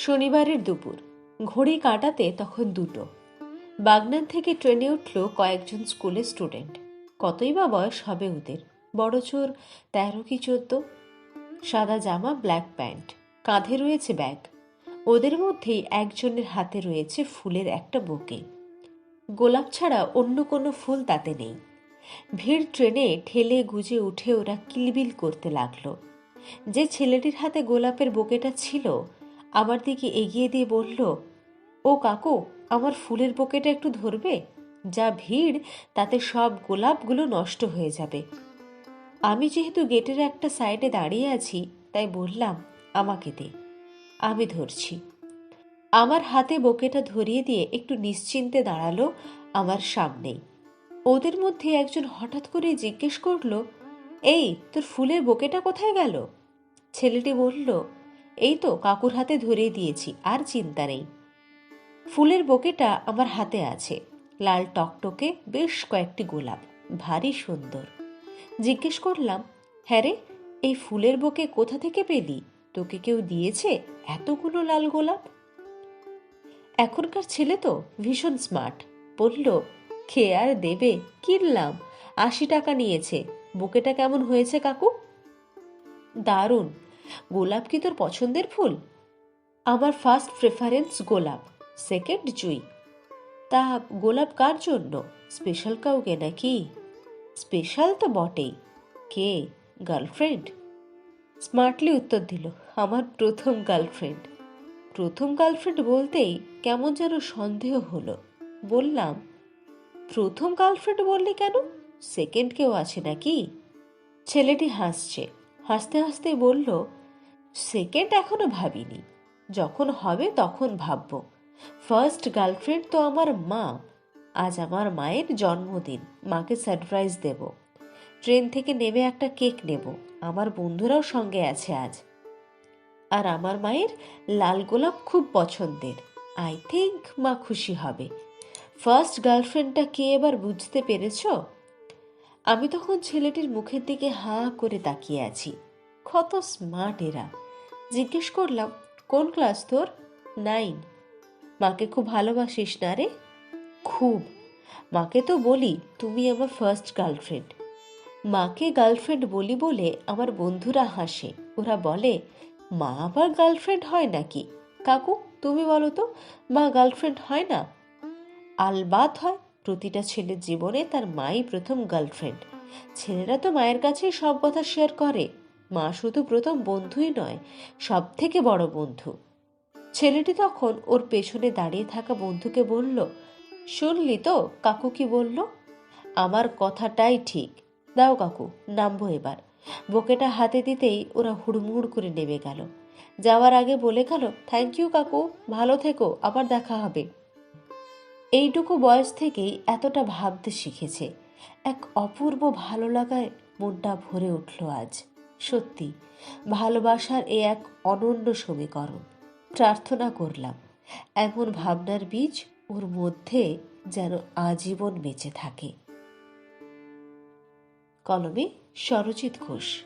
শনিবারের দুপুর। ঘড়ি কাটাতে তখন দুটো। বাগনান থেকে ট্রেনে উঠল কয়েকজন স্কুলের স্টুডেন্ট। কতই বা বয়স হবে ওদের? বড় চোর, তেরো কি চোদ্দ? সাদা জামা, ব্ল্যাক প্যান্ট। কাঁধে রয়েছে ব্যাগ। ওদের মধ্যেই একজনের হাতে রয়েছে ফুলের একটা বুকে। গোলাপ ছাড়া অন্য কোনো ফুল তাতে নেই। ভিড় ট্রেনে ঠেলে গুজে উঠে ওরা কিলবিল করতে লাগল। যে ছেলেটির হাতে গোলাপের বোকেটা ছিল আমার দিকে এগিয়ে দিয়ে বলল, ও কাকু, আমার ফুলের বোকেটা একটু ধরবে? যা ভিড়, তাতে সব গোলাপগুলো নষ্ট হয়ে যাবে। আমি যেহেতু গেটের একটা সাইডে দাঁড়িয়ে আছি, তাই বললাম, আমাকে দে। আমি ধরছি। আমার হাতে বোকেটা ধরিয়ে দিয়ে একটু নিশ্চিন্তে দাঁড়াল আমার সামনেই। ওদের মধ্যে একজন হঠাৎ করে জিজ্ঞেস করল, এই, তোর ফুলের বোকেটা কোথায় গেল? ছেলেটি বলল এই তো কাকুর হাতে ধরিয়ে দিয়েছি, আর চিন্তা নেই। ফুলের বোকেটা আমার হাতে আছে। লাল টকটকে বেশ কয়েকটি গোলাপ, ভারী সুন্দর। জিজ্ঞেস করলাম হ্যাঁ রে, এই ফুলের বোকে কোথা থেকে পেলি? তোকে কেউ দিয়েছে এতগুলো লাল গোলাপ? এখনকার ছেলে তো ভীষণ স্মার্ট। বলল খেয়ে আর দেবে? কিনলাম, আশি টাকা নিয়েছে। বুকেটা কেমন হয়েছে কাকু? দারুণ। গোলাপ কি তোর পছন্দের ফুল? আমার ফার্স্ট প্রেফারেন্স গোলাপ সেকেন্ড জুই। তা গোলাপ কার জন্য? স্পেশাল কাউকে নাকি? স্পেশাল তো বটেই। কে? গার্লফ্রেন্ড স্মার্টলি উত্তর দিল, আমার প্রথম গার্লফ্রেন্ড প্রথম গার্লফ্রেন্ড বলতেই কেমন যেন সন্দেহ হলো। বললাম, প্রথম গার্লফ্রেন্ড বললি কেন? সেকেন্ড কেউ আছে নাকি? ছেলেটি হাসছে, হাসতে হাসতে বলল সেকেন্ড এখনও ভাবিনি। যখন হবে তখন ভাববো। ফার্স্ট গার্লফ্রেন্ড তো আমার মা। আজ আমার মায়ের জন্মদিন। মাকে সারপ্রাইজ দেব। ট্রেন থেকে নেমে একটা কেক নেব। আমার বন্ধুরাও সঙ্গে আছে আজ। আর আমার মায়ের লাল গোলাপ খুব পছন্দের। আই থিঙ্ক মা খুশি হবে। ফার্স্ট গার্লফ্রেন্ডটা কে এবার বুঝতে পেরেছ? আমি তখন ছেলেটির মুখের দিকে হাঁ করে তাকিয়ে আছি। কত স্মার্ট এরা। জিজ্ঞেস করলাম, কোন ক্লাস তোর? নাইন মাকে খুব ভালোবাসিস না রে? খুব। মাকে তো বলি, তুমি আমার ফার্স্ট গার্লফ্রেন্ড মাকে গার্লফ্রেন্ড বলি বলে আমার বন্ধুরা হাসে। ওরা বলে, মা আবার গার্লফ্রেন্ড হয় নাকি? কাকু, তুমি বলো তো, মা গার্লফ্রেন্ড হয় না? আলবাত হয়, প্রতিটা ছেলের জীবনে তার মাই প্রথম গার্লফ্রেন্ড ছেলেরা তো মায়ের কাছেই সব কথা শেয়ার করে। মা শুধু প্রথম বন্ধুই নয় সব থেকে বড় বন্ধু। ছেলেটি তখন ওর পেছনে দাঁড়িয়ে থাকা বন্ধুকে বলল, শুনলি তো, কাকু কি বলল? আমার কথাটাই ঠিক। দাও কাকু, নামবো এবার। বোকেটা হাতে দিতেই ওরা হুড়মুড় করে নেমে গেল। যাওয়ার আগে বলে গেল থ্যাংক ইউ কাকু। ভালো থেকো, আবার দেখা হবে। এইটুকু বয়স থেকেই এতটা ভাবতে শিখেছে। এক অপূর্ব ভালো লাগায় মনটা ভরে উঠল আজ। সত্যি, ভালোবাসার এ এক অনন্য সমীকরণ। প্রার্থনা করলাম, এমন ভাবনার বীজ ওর মধ্যে যেন আজীবন বেঁচে থাকে। কলমে সরজিৎ ঘোষ।